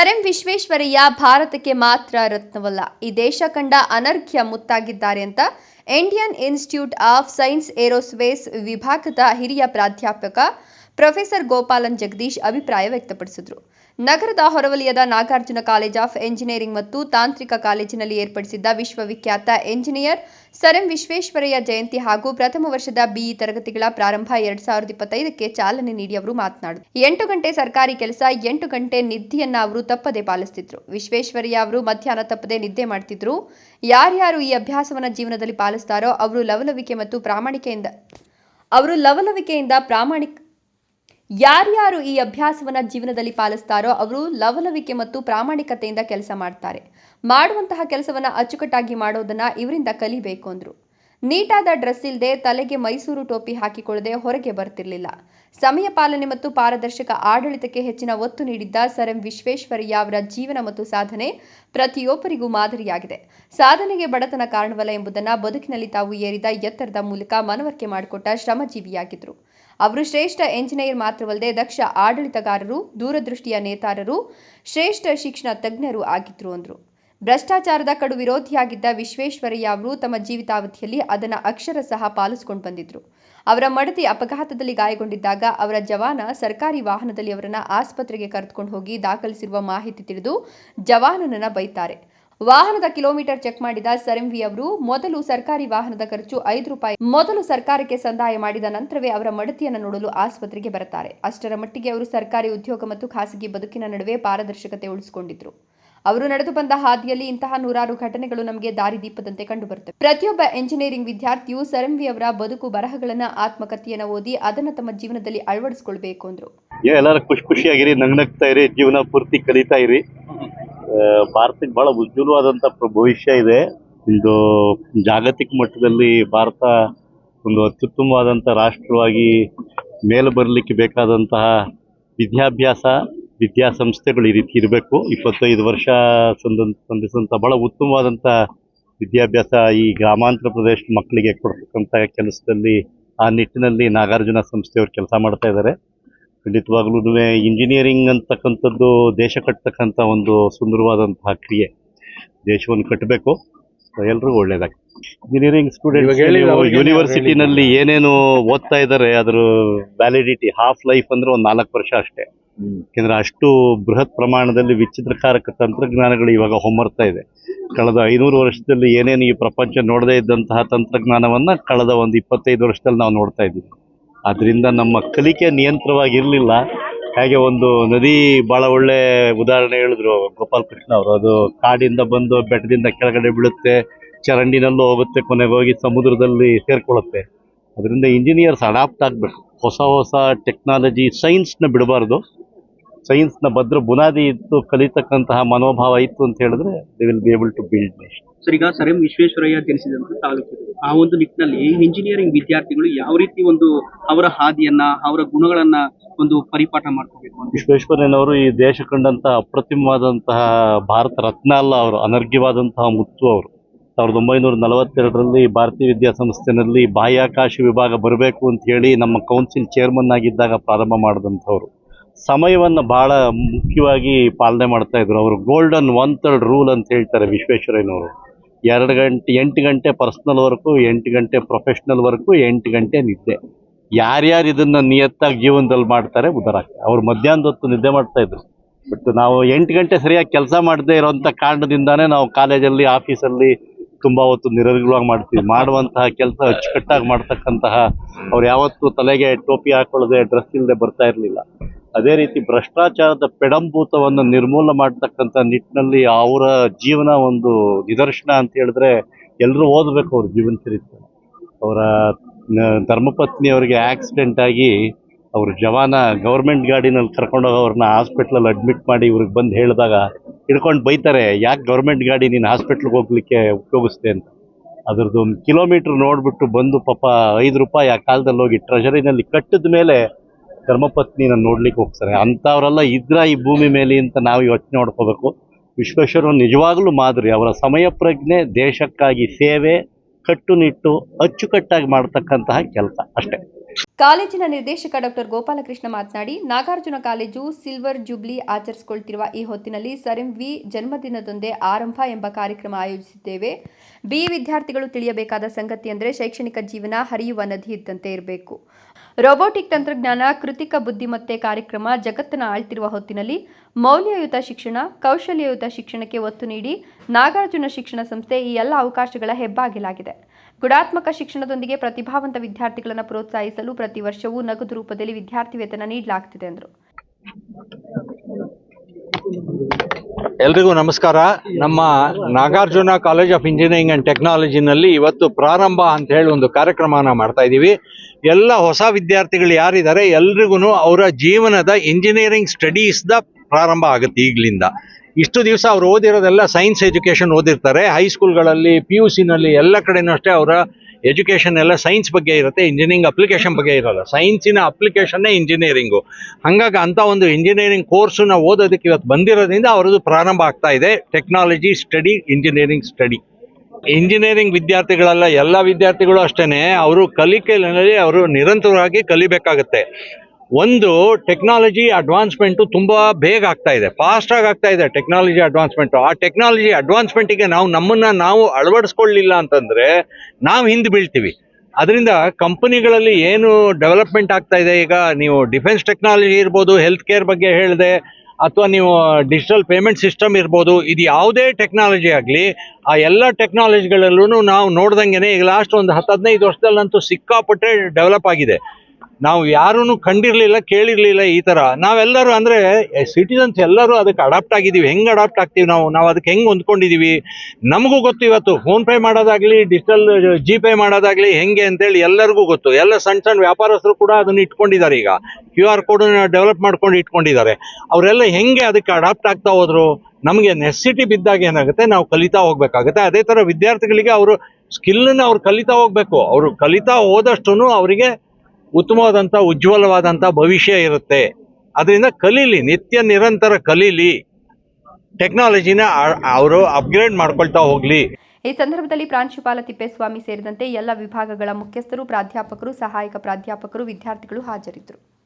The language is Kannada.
ಎಂ ವಿಶ್ವೇಶ್ವರಯ್ಯ ಭಾರತಕ್ಕೆ ಮಾತ್ರ ರತ್ನವಲ್ಲ. ಈ ದೇಶ ಕಂಡ ಅನರ್ಘ್ಯ ಮುತ್ತಾಗಿದ್ದಾರೆ ಅಂತ Indian Institute of Science aerospace ವಿಭಾಗದ ಹಿರಿಯ ಪ್ರಾಧ್ಯಾಪಕ ಪ್ರೊಫೆಸರ್ ಗೋಪಾಲನ್ ಜಗದೀಶ್ ಅಭಿಪ್ರಾಯ ವ್ಯಕ್ತಪಡಿಸಿದರು. ನಗರದ ಹೊರವಲಯದ ನಾಗಾರ್ಜುನ ಕಾಲೇಜ್ ಆಫ್ ಎಂಜಿನಿಯರಿಂಗ್ ಮತ್ತು ತಾಂತ್ರಿಕ ಕಾಲೇಜಿನಲ್ಲಿ ಏರ್ಪಡಿಸಿದ್ದ ವಿಶ್ವವಿಖ್ಯಾತ engineer sir M Visvesvaraya Jayanti ಹಾಗೂ ಪ್ರಥಮ ವರ್ಷದ ಬಿಇ ತರಗತಿಗಳ ಪ್ರಾರಂಭ ಎರಡ್ ಸಾವಿರದ ಇಪ್ಪತ್ತೈದಕ್ಕೆ ಚಾಲನೆ ನೀಡಿ ಅವರು ಮಾತನಾಡಿದರು. ಎಂಟು ಗಂಟೆ ಸರ್ಕಾರಿ ಕೆಲಸ, ಎಂಟು ಗಂಟೆ ನಿದ್ದೆಯನ್ನ ಅವರು ತಪ್ಪದೆ ಪಾಲಿಸ್ತಿದ್ರು. ವಿಶ್ವೇಶ್ವರಯ್ಯ ಅವರು ಮಧ್ಯಾಹ್ನ ತಪ್ಪದೆ ನಿದ್ದೆ ಮಾಡ್ತಿದ್ರು. ಯಾರ್ಯಾರು ಈ ಅಭ್ಯಾಸವನ್ನ ಜೀವನದಲ್ಲಿ ಪಾಲಿಸ್ತಾರೋ ಅವರು ಲವಲವಿಕೆ ಮತ್ತು ಪ್ರಾಮಾಣಿಕೆಯಿಂದ, ಅವರು ಲವಲವಿಕೆಯಿಂದ ಪ್ರಾಮಾಣಿಕ ಯಾರ್ಯಾರು ಈ ಅಭ್ಯಾಸವನ್ನ ಜೀವನದಲ್ಲಿ ಪಾಲಿಸ್ತಾರೋ ಅವರು ಲವಲವಿಕೆ ಮತ್ತು ಪ್ರಾಮಾಣಿಕತೆಯಿಂದ ಕೆಲಸ ಮಾಡ್ತಾರೆ. ಮಾಡುವಂತಹ ಕೆಲಸವನ್ನ ಅಚ್ಚುಕಟ್ಟಾಗಿ ಮಾಡೋದನ್ನ ಇವರಿಂದ ಕಲಿಬೇಕು ಅಂದ್ರು. ನೀಟಾದ ಡ್ರೆಸ್ ಇಲ್ಲದೆ ತಲೆಗೆ ಮೈಸೂರು ಟೋಪಿ ಹಾಕಿಕೊಳ್ಳದೆ ಹೊರಗೆ ಬರ್ತಿರ್ಲಿಲ್ಲ. ಸಮಯ ಪಾಲನೆ ಮತ್ತು ಪಾರದರ್ಶಕ ಆಡಳಿತಕ್ಕೆ ಹೆಚ್ಚಿನ ಒತ್ತು ನೀಡಿದ್ದ ಸರ್ ಎಂ ವಿಶ್ವೇಶ್ವರಯ್ಯ ಅವರ ಜೀವನ ಮತ್ತು ಸಾಧನೆ ಪ್ರತಿಯೊಬ್ಬರಿಗೂ ಮಾದರಿಯಾಗಿದೆ. ಸಾಧನೆಗೆ ಬಡತನ ಕಾರಣವಲ್ಲ ಎಂಬುದನ್ನು ಬದುಕಿನಲ್ಲಿ ತಾವು ಏರಿದ ಎತ್ತರದ ಮೂಲಕ ಮನವರಿಕೆ ಮಾಡಿಕೊಟ್ಟ ಶ್ರಮಜೀವಿಯಾಗಿದ್ದರು ಅವರು ಶ್ರೇಷ್ಠ ಎಂಜಿನಿಯರ್ ಮಾತ್ರವಲ್ಲದೆ ದಕ್ಷ ಆಡಳಿತಗಾರರು, ದೂರದೃಷ್ಟಿಯ ನೇತಾರರು, ಶ್ರೇಷ್ಠ ಶಿಕ್ಷಣ ತಜ್ಞರು ಆಗಿದ್ರು ಅಂದರು. ಭ್ರಷ್ಟಾಚಾರದ ಕಡು ವಿರೋಧಿಯಾಗಿದ್ದ ವಿಶ್ವೇಶ್ವರಯ್ಯ ಅವರು ತಮ್ಮ ಜೀವಿತಾವಧಿಯಲ್ಲಿ ಅದನ್ನು ಅಕ್ಷರ ಸಹ ಪಾಲಿಸಿಕೊಂಡು ಬಂದಿದ್ರು. ಅವರ ಮಡತಿ ಅಪಘಾತದಲ್ಲಿ ಗಾಯಗೊಂಡಿದ್ದಾಗ ಅವರ ಜವಾನ ಸರ್ಕಾರಿ ವಾಹನದಲ್ಲಿ ಅವರನ್ನು ಆಸ್ಪತ್ರೆಗೆ ಕರೆದುಕೊಂಡು ಹೋಗಿ ದಾಖಲಿಸಿರುವ ಮಾಹಿತಿ ತಿಳಿದು ಜವಾನನನ್ನು ಬೈತಾರೆ. ವಾಹನದ ಕಿಲೋಮೀಟರ್ ಚೆಕ್ ಮಾಡಿದ ಸರಂವಿ ಅವರು, ಮೊದಲು ಸರ್ಕಾರಿ ವಾಹನದ ಖರ್ಚು ಐದು ರೂಪಾಯಿ, ಮೊದಲು ಸರ್ಕಾರಕ್ಕೆ ಸಂದಾಯ ಮಾಡಿದ ನಂತರವೇ ಅವರ ಮಡತಿಯನ್ನು ನೋಡಲು ಆಸ್ಪತ್ರೆಗೆ ಬರುತ್ತಾರೆ. ಅಷ್ಟರ ಮಟ್ಟಿಗೆ ಅವರು ಸರ್ಕಾರಿ ಉದ್ಯೋಗ ಮತ್ತು ಖಾಸಗಿ ಬದುಕಿನ ನಡುವೆ ಪಾರದರ್ಶಕತೆ ಉಳಿಸಿಕೊಂಡಿದ್ರು. ಅವರು ನಡೆದು ಬಂದ ಹಾದಿಯಲ್ಲಿ ಇಂತಹ ನೂರಾರು ಘಟನೆಗಳು ನಮಗೆ ದಾರಿದೀಪದಂತೆ ಕಂಡುಬರುತ್ತವೆ. ಪ್ರತಿಯೊಬ್ಬ ಎಂಜಿನಿಯರಿಂಗ್ ವಿದ್ಯಾರ್ಥಿಯು ಸರಂವಿ ಅವರ ಬದುಕು ಬರಹಗಳನ್ನ, ಆತ್ಮಕಥೆಯನ್ನು ಓದಿ ಅದನ್ನು ತಮ್ಮ ಜೀವನದಲ್ಲಿ ಅಳವಡಿಸಿಕೊಳ್ಬೇಕು ಅಂದ್ರು. ಎಲ್ಲರೂ ಖುಷಿ ಖುಷಿಯಾಗಿರಿ, ನಗ್ನಗ್ತಾ ಇರಿ, ಜೀವನ ಪೂರ್ತಿ ಕಲಿತಾ ಇರಿ. ಭಾರತಕ್ಕೆ ಬಹಳ ಉಜ್ವಲವಾದಂಥ ಭವಿಷ್ಯ ಇದೆ. ಇದು ಜಾಗತಿಕ ಮಟ್ಟದಲ್ಲಿ ಭಾರತ ಒಂದು ಅತ್ಯುತ್ತಮವಾದಂಥ ರಾಷ್ಟ್ರವಾಗಿ ಮೇಲೆ ಬರಲಿಕ್ಕೆ ಬೇಕಾದಂತಹ ವಿದ್ಯಾಭ್ಯಾಸ, ವಿದ್ಯಾಸಂಸ್ಥೆಗಳು ಈ ರೀತಿ ಇರಬೇಕು. ಇಪ್ಪತ್ತೈದು ವರ್ಷ ಸಂದ ಬಹಳ ಉತ್ತಮವಾದಂಥ ವಿದ್ಯಾಭ್ಯಾಸ ಈ ಗ್ರಾಮಾಂತರ ಪ್ರದೇಶದ ಮಕ್ಕಳಿಗೆ ಕೊಡ್ತಕ್ಕಂಥ ಕೆಲಸದಲ್ಲಿ ಆ ನಿಟ್ಟಿನಲ್ಲಿ ನಾಗಾರ್ಜುನ ಸಂಸ್ಥೆಯವರು ಕೆಲಸ ಮಾಡ್ತಾ ಇದ್ದಾರೆ. ಖಂಡಿತವಾಗ್ಲೂ ಇಂಜಿನಿಯರಿಂಗ್ ಅಂತಕ್ಕಂಥದ್ದು ದೇಶ ಕಟ್ಟತಕ್ಕಂಥ ಒಂದು ಸುಂದರವಾದಂತಹ ಕ್ರಿಯೆ. ದೇಶವನ್ನು ಕಟ್ಟಬೇಕು ಎಲ್ರಿಗೂ ಒಳ್ಳೇದಾಗಿ ಇಂಜಿನಿಯರಿಂಗ್ ಸ್ಟೂಡೆಂಟ್ ಯೂನಿವರ್ಸಿಟಿನಲ್ಲಿ ಏನೇನು ಓದ್ತಾ ಇದ್ದಾರೆ ಅದ್ರ ವ್ಯಾಲಿಡಿಟಿ ಹಾಫ್ ಲೈಫ್ ಅಂದ್ರೆ ಒಂದು ನಾಲ್ಕು ವರ್ಷ ಅಷ್ಟೇ. ಯಾಕೆಂದ್ರೆ ಅಷ್ಟು ಬೃಹತ್ ಪ್ರಮಾಣದಲ್ಲಿ ವಿಚಿತ್ರಕಾರಕ ತಂತ್ರಜ್ಞಾನಗಳು ಇವಾಗ ಹೊಮ್ಮರ್ತಾ ಇದೆ. ಕಳೆದ ಐನೂರು ವರ್ಷದಲ್ಲಿ ಏನೇನು ಈ ಪ್ರಪಂಚ ನೋಡದೇ ಇದ್ದಂತಹ ತಂತ್ರಜ್ಞಾನವನ್ನ ಕಳೆದ ಒಂದು ಇಪ್ಪತ್ತೈದು ವರ್ಷದಲ್ಲಿ ನಾವು ನೋಡ್ತಾ ಇದ್ದೀವಿ. ಅದರಿಂದ ನಮ್ಮ ಕಲಿಕೆ ನಿಯಂತ್ರವಾಗಿರಲಿಲ್ಲ. ಹಾಗೆ ಒಂದು ನದಿ ಬಹಳ ಒಳ್ಳೆ ಉದಾಹರಣೆ ಹೇಳಿದ್ರು ಗೋಪಾಲ್ ಕೃಷ್ಣ ಅವರು. ಅದು ಕಾಡಿಂದ ಬಂದು ಬೆಟ್ಟದಿಂದ ಕೆಳಗಡೆ ಬೀಳುತ್ತೆ, ಚರಂಡಿನಲ್ಲೂ ಹೋಗುತ್ತೆ, ಕೊನೆಗೆ ಹೋಗಿ ಸಮುದ್ರದಲ್ಲಿ ಸೇರ್ಕೊಳ್ಳುತ್ತೆ. ಅದರಿಂದ ಇಂಜಿನಿಯರ್ಸ್ ಅಡಾಪ್ಟ್ ಆಗಬೇಕು. ಹೊಸ ಹೊಸ ಟೆಕ್ನಾಲಜಿ ಸೈನ್ಸ್ನ ಬಿಡಬಾರ್ದು. ಸೈನ್ಸ್ನ ಭದ್ರ ಬುನಾದಿ ಇತ್ತು ಕಲಿತಕ್ಕಂತಹ ಮನೋಭಾವ ಇತ್ತು ಅಂತ ಹೇಳಿದ್ರೆ they will be able to build nation sir ಈಗ ಸರ್ ಎಂ ವಿಶ್ವೇಶ್ವರಯ್ಯ ಜನಿಸಿದಂತಹ ತಾಲೂಕು ಆ ಒಂದು ನಿಟ್ಟಿನಲ್ಲಿ ಇಂಜಿನಿಯರಿಂಗ್ ವಿದ್ಯಾರ್ಥಿಗಳು ಯಾವ ರೀತಿ ಒಂದು ಅವರ ಹಾದಿಯನ್ನ ಅವರ ಗುಣಗಳನ್ನ ಒಂದು ಪರಿಪಾಠ ಮಾಡ್ಕೋಬೇಕು ವಿಶ್ವೇಶ್ವರಯ್ಯನವರು ಈ ದೇಶ ಕಂಡಂತಹ ಅಪ್ರತಿಮವಾದಂತಹ ಭಾರತ ರತ್ನ ಅಲ್ಲ ಅವರು ಅನರ್ಘ್ಯವಾದಂತಹ ಮುತ್ತು ಅವರು. ಸಾವಿರದ ಒಂಬೈನೂರ ನಲವತ್ತೆರಡರಲ್ಲಿ ಭಾರತೀಯ ವಿದ್ಯಾಸಂಸ್ಥೆನಲ್ಲಿ ಬಾಹ್ಯಾಕಾಶ ವಿಭಾಗ ಬರಬೇಕು ಅಂತ ಹೇಳಿ ನಮ್ಮ ಕೌನ್ಸಿಲ್ ಚೇರ್ಮನ್ ಆಗಿದ್ದಾಗ ಪ್ರಾರಂಭ ಮಾಡಿದಂಥವ್ರು. ಸಮಯವನ್ನು ಬಹಳ ಮುಖ್ಯವಾಗಿ ಪಾಲನೆ ಮಾಡ್ತಾ ಇದ್ರು. ಅವರು ಗೋಲ್ಡನ್ ಒನ್ ಥರ್ಡ್ ರೂಲ್ ಅಂತ ಹೇಳ್ತಾರೆ ವಿಶ್ವೇಶ್ವರಯ್ಯನವರು. ಎರಡು ಗಂಟೆ, ಎಂಟು ಗಂಟೆ ಪರ್ಸ್ನಲ್ ವರ್ಕು ಎಂಟು ಗಂಟೆ ಪ್ರೊಫೆಷ್ನಲ್ ವರ್ಕು ಎಂಟು ಗಂಟೆ ನಿದ್ದೆ. ಯಾರ್ಯಾರು ಇದನ್ನು ನಿಯತ್ತಾಗಿ ಜೀವನದಲ್ಲಿ ಮಾಡ್ತಾರೆ ಅವರು ಅವ್ರು ಮಧ್ಯಾಹ್ನದ ಹೊತ್ತು ನಿದ್ದೆ ಮಾಡ್ತಾ ಇದ್ರು. ಬಟ್ ನಾವು ಎಂಟು ಗಂಟೆ ಸರಿಯಾಗಿ ಕೆಲಸ ಮಾಡದೇ ಇರೋವಂಥ ಕಾರಣದಿಂದಾನೇ ನಾವು ಕಾಲೇಜಲ್ಲಿ, ಆಫೀಸಲ್ಲಿ ತುಂಬ ಹೊತ್ತು ನಿರರ್ಗಳವಾಗಿ ಮಾಡ್ತೀವಿ. ಮಾಡುವಂತಹ ಕೆಲಸ ಅಚ್ಚುಕಟ್ಟಾಗಿ ಮಾಡ್ತಕ್ಕಂತಹ ಅವ್ರು ಯಾವತ್ತೂ ತಲೆಗೆ ಟೋಪಿ ಹಾಕೊಳ್ಳದೆ, ಡ್ರೆಸ್ ಇಲ್ಲದೆ ಬರ್ತಾ ಇರಲಿಲ್ಲ. ಅದೇ ರೀತಿ ಭ್ರಷ್ಟಾಚಾರದ ಪೆಡಂಭೂತವನ್ನು ನಿರ್ಮೂಲ ಮಾಡ್ತಕ್ಕಂಥ ನಿಟ್ಟಿನಲ್ಲಿ ಅವರ ಜೀವನ ಒಂದು ನಿದರ್ಶನ ಅಂತ ಹೇಳಿದ್ರೆ ಎಲ್ಲರೂ ಓದಬೇಕು ಅವ್ರ ಜೀವನ ಚರಿತ್ರೆ. ಅವರ ಧರ್ಮಪತ್ನಿ ಅವರಿಗೆ ಆಕ್ಸಿಡೆಂಟ್ ಆಗಿ ಅವ್ರ ಜವಾನ ಗೌರ್ಮೆಂಟ್ ಗಾಡಿನಲ್ಲಿ ಕರ್ಕೊಂಡೋಗಿ ಅವ್ರನ್ನ ಹಾಸ್ಪಿಟ್ಲಲ್ಲಿ ಅಡ್ಮಿಟ್ ಮಾಡಿ ಇವ್ರಿಗೆ ಬಂದು ಹೇಳಿದಾಗ ಹಿಡ್ಕೊಂಡು ಬೈತಾರೆ, ಯಾಕೆ ಗೌರ್ಮೆಂಟ್ ಗಾಡಿ ನೀನು ಹಾಸ್ಪಿಟ್ಲ್ಗೆ ಹೋಗ್ಲಿಕ್ಕೆ ಉಪಯೋಗಿಸ್ತೆ ಅಂತ. ಅದ್ರದ್ದು ಒಂದು ಕಿಲೋಮೀಟ್ರ್ ನೋಡ್ಬಿಟ್ಟು ಬಂದು ಪಾಪ ಐದು ರೂಪಾಯಿ ಆ ಕಾಲದಲ್ಲಿ ಹೋಗಿ ಟ್ರೆಜರಿನಲ್ಲಿ ಕಟ್ಟಿದ ಮೇಲೆ ಧರ್ಮಪತ್ನಿನ ನೋಡ್ಲಿಕ್ಕೆ ಹೋಗ್ತಾರೆ. ಅಂಥವರೆಲ್ಲ ಇದ್ರ ಈ ಭೂಮಿ ಮೇಲೆ ಅಂತ ನಾವು ಯೋಚನೆ ಮಾಡ್ಕೋಬೇಕು. ವಿಶ್ವೇಶ್ವರ ನಿಜವಾಗ್ಲೂ ಮಾದರಿ. ಅವರ ಸಮಯ ಪ್ರಜ್ಞೆ, ದೇಶಕ್ಕಾಗಿ ಸೇವೆ, ಕಟ್ಟುನಿಟ್ಟು, ಅಚ್ಚುಕಟ್ಟಾಗಿ ಮಾಡ್ತಕ್ಕಂತಹ ಕೆಲಸ ಅಷ್ಟೇ. ಕಾಲೇಜಿನ ನಿರ್ದೇಶಕ ಡಾಕ್ಟರ್ ಗೋಪಾಲಕೃಷ್ಣ ಮಾತನಾಡಿ, ನಾಗಾರ್ಜುನ ಕಾಲೇಜು ಸಿಲ್ವರ್ ಜೂಬ್ಲಿ ಆಚರಿಸಿಕೊಳ್ತಿರುವ ಈ ಹೊತ್ತಿನಲ್ಲಿ ಸರ್ ವಿ ಜನ್ಮದಿನದೊಂದೇ ಆರಂಭ ಎಂಬ ಕಾರ್ಯಕ್ರಮ ಆಯೋಜಿಸಿದ್ದೇವೆ. ಬಿ ವಿದ್ಯಾರ್ಥಿಗಳು ತಿಳಿಯಬೇಕಾದ ಸಂಗತಿ ಅಂದರೆ ಶೈಕ್ಷಣಿಕ ಜೀವನ ಹರಿಯುವ ನದಿ ಇದ್ದಂತೆ ಇರಬೇಕು. ರೋಬೋಟಿಕ್ ತಂತ್ರಜ್ಞಾನ, ಕೃತಿಕ ಬುದ್ಧಿಮತ್ತೆ ಕಾರ್ಯಕ್ರಮ ಜಗತ್ತನ್ನು ಆಳ್ತಿರುವ ಹೊತ್ತಿನಲ್ಲಿ ಮೌಲ್ಯಯುತ ಶಿಕ್ಷಣ, ಕೌಶಲ್ಯಯುತ ಶಿಕ್ಷಣಕ್ಕೆ ಒತ್ತು ನೀಡಿ ನಾಗಾರ್ಜುನ ಶಿಕ್ಷಣ ಸಂಸ್ಥೆ ಈ ಎಲ್ಲ ಅವಕಾಶಗಳ ಹೆಬ್ಬಾಗಿಲಾಗಿದೆ. ಗುಣಾತ್ಮಕ ಶಿಕ್ಷಣದೊಂದಿಗೆ ಪ್ರತಿಭಾವಂತ ವಿದ್ಯಾರ್ಥಿಗಳನ್ನು ಪ್ರೋತ್ಸಾಹಿಸಲು ಪ್ರತಿ ವರ್ಷವೂ ನಗದು ರೂಪದಲ್ಲಿ ವಿದ್ಯಾರ್ಥಿ ವೇತನ ನೀಡಲಾಗ್ತಿದೆ ಎಂದರು ಎಲ್ರಿಗೂ ನಮಸ್ಕಾರ. ನಮ್ಮ Nagarjuna college of engineering and ಟೆಕ್ನಾಲಜಿನಲ್ಲಿ ಇವತ್ತು ಪ್ರಾರಂಭ ಅಂತ ಹೇಳಿ ಒಂದು ಕಾರ್ಯಕ್ರಮನ ಮಾಡ್ತಾ ಇದ್ದೀವಿ. ಎಲ್ಲ ಹೊಸ ವಿದ್ಯಾರ್ಥಿಗಳು ಯಾರಿದ್ದಾರೆ ಎಲ್ರಿಗೂ ಅವರ ಜೀವನದ ಇಂಜಿನಿಯರಿಂಗ್ ಸ್ಟಡೀಸ್ದ ಪ್ರಾರಂಭ ಆಗುತ್ತೆ ಈಗಲಿಂದ. ಇಷ್ಟು ದಿವಸ ಅವ್ರು ಓದಿರೋದೆಲ್ಲ ಸೈನ್ಸ್ ಎಜುಕೇಷನ್ ಓದಿರ್ತಾರೆ. ಹೈಸ್ಕೂಲ್ಗಳಲ್ಲಿ ಪಿ ಯು ಸಿನಲ್ಲಿ ಎಲ್ಲ ಕಡೆನೂ ಅಷ್ಟೇ ಅವರ ಎಜುಕೇಷನ್ ಎಲ್ಲ ಸೈನ್ಸ್ ಬಗ್ಗೆ ಇರುತ್ತೆ ಇಂಜಿನಿಯರಿಂಗ್ ಅಪ್ಲಿಕೇಶನ್ ಬಗ್ಗೆ ಇರಲ್ಲ. ಸೈನ್ಸಿನ ಅಪ್ಲಿಕೇಶನ್ನೇ ಇಂಜಿನಿಯರಿಂಗು ಹಾಗಾಗಿ ಅಂಥ ಒಂದು ಇಂಜಿನಿಯರಿಂಗ್ ಕೋರ್ಸನ್ನ ಓದೋದಕ್ಕೆ ಇವತ್ತು ಬಂದಿರೋದ್ರಿಂದ ಅವರದ್ದು ಪ್ರಾರಂಭ ಆಗ್ತಾ ಇದೆ. Technology study engineering study engineering ವಿದ್ಯಾರ್ಥಿಗಳೆಲ್ಲ ಎಲ್ಲ ವಿದ್ಯಾರ್ಥಿಗಳು ಅಷ್ಟೇ ಅವರು ಕಲಿಕೆಯಲ್ಲಿ ಅವರು ನಿರಂತರವಾಗಿ ಕಲಿಬೇಕಾಗುತ್ತೆ. ಒಂದು ಟೆಕ್ನಾಲಜಿ ಅಡ್ವಾನ್ಸ್ಮೆಂಟು ತುಂಬ ಬೇಗ ಆಗ್ತಾ ಇದೆ. ಫಾಸ್ಟಾಗಿ ಆಗ್ತಾ ಇದೆ ಟೆಕ್ನಾಲಜಿ ಅಡ್ವಾನ್ಸ್ಮೆಂಟು ಆ ಟೆಕ್ನಾಲಜಿ ಅಡ್ವಾನ್ಸ್ಮೆಂಟಿಗೆ ನಾವು ನಮ್ಮನ್ನು ನಾವು ಅಳವಡಿಸ್ಕೊಳ್ಳಿಲ್ಲ ಅಂತಂದರೆ ನಾವು ಹಿಂದೆ ಬೀಳ್ತೀವಿ. ಅದರಿಂದ ಕಂಪನಿಗಳಲ್ಲಿ ಏನು ಡೆವಲಪ್ಮೆಂಟ್ ಆಗ್ತಾ ಇದೆ, ಈಗ ನೀವು ಡಿಫೆನ್ಸ್ ಟೆಕ್ನಾಲಜಿ ಇರ್ಬೋದು ಹೆಲ್ತ್ ಕೇರ್ ಬಗ್ಗೆ ಹೇಳಿದೆ, ಅಥವಾ ನೀವು ಡಿಜಿಟಲ್ ಪೇಮೆಂಟ್ ಸಿಸ್ಟಮ್ ಇರ್ಬೋದು, ಇದು ಯಾವುದೇ ಟೆಕ್ನಾಲಜಿ ಆಗಲಿ, ಆ ಎಲ್ಲ ಟೆಕ್ನಾಲಜಿಗಳಲ್ಲೂ ನಾವು ನೋಡ್ದಂಗೆ ಈಗ ಲಾಸ್ಟ್ ಒಂದು ಹತ್ತು ಹದಿನೈದು ವರ್ಷದಲ್ಲಂತೂ ಸಿಕ್ಕಾಪಟ್ಟೆ ಡೆವಲಪ್ ಆಗಿದೆ. ನಾವು ಯಾರೂ ಕಂಡಿರಲಿಲ್ಲ, ಕೇಳಿರಲಿಲ್ಲ ಈ ಥರ ನಾವೆಲ್ಲರೂ ಅಂದರೆ ಸಿಟಿಸನ್ಸ್ ಎಲ್ಲರೂ ಅದಕ್ಕೆ ಅಡಾಪ್ಟ್ ಆಗಿದ್ದೀವಿ. ಹೆಂಗೆ ಅಡಾಪ್ಟ್ ಆಗ್ತೀವಿ ನಾವು? ನಾವು ಅದಕ್ಕೆ ಹೆಂಗೆ ಹೊಂದ್ಕೊಂಡಿದ್ದೀವಿ ನಮಗೂ ಗೊತ್ತು ಇವತ್ತು. ಫೋನ್ಪೇ ಮಾಡೋದಾಗಲಿ ಡಿಜಿಟಲ್ ಜಿ ಪೇ ಮಾಡೋದಾಗಲಿ ಹೆಂಗೆ ಅಂತೇಳಿ ಎಲ್ಲರಿಗೂ ಗೊತ್ತು. ಎಲ್ಲ ಸಣ್ಣ ಸಣ್ಣ ವ್ಯಾಪಾರಸ್ಥರು ಕೂಡ ಅದನ್ನು ಇಟ್ಕೊಂಡಿದ್ದಾರೆ ಈಗ. ಕ್ಯೂ ಆರ್ ಕೋಡನ್ನ ಡೆವಲಪ್ ಮಾಡ್ಕೊಂಡು ಇಟ್ಕೊಂಡಿದ್ದಾರೆ. ಅವರೆಲ್ಲ ಹೆಂಗೆ ಅದಕ್ಕೆ ಅಡಾಪ್ಟ್ ಆಗ್ತಾ ಹೋದ್ರು? ನಮಗೆ ನೆಸಿಟಿ ಬಿದ್ದಾಗ ಏನಾಗುತ್ತೆ? ನಾವು ಕಲಿತಾ ಹೋಗ್ಬೇಕಾಗುತ್ತೆ. ಅದೇ ಥರ ವಿದ್ಯಾರ್ಥಿಗಳಿಗೆ ಅವರು ಸ್ಕಿಲ್ಲನ್ನು ಅವ್ರು ಕಲಿತಾ ಹೋಗ್ಬೇಕು. ಅವರು ಕಲಿತಾ ಹೋದಷ್ಟು ಅವರಿಗೆ ಉತ್ತಮವಾದಂಥ ಉಜ್ವಲವಾದಂಥ ಭವಿಷ್ಯ ಇರುತ್ತೆ. ಅದರಿಂದ ಕಲೀಲಿ, ನಿತ್ಯ ನಿರಂತರ ಕಲೀಲಿ ಟೆಕ್ನಾಲಜಿನ ಅವರು ಅಪ್ಗ್ರೇಡ್ ಮಾಡ್ಕೊಳ್ತಾ ಹೋಗ್ಲಿ. ಈ ಸಂದರ್ಭದಲ್ಲಿ ಪ್ರಾಂಶುಪಾಲ ತಿಪ್ಪೇಸ್ವಾಮಿ ಸೇರಿದಂತೆ ಎಲ್ಲ ವಿಭಾಗಗಳ ಮುಖ್ಯಸ್ಥರು, ಪ್ರಾಧ್ಯಾಪಕರು, ಸಹಾಯಕ ಪ್ರಾಧ್ಯಾಪಕರು, ವಿದ್ಯಾರ್ಥಿಗಳು ಹಾಜರಿದ್ದರು.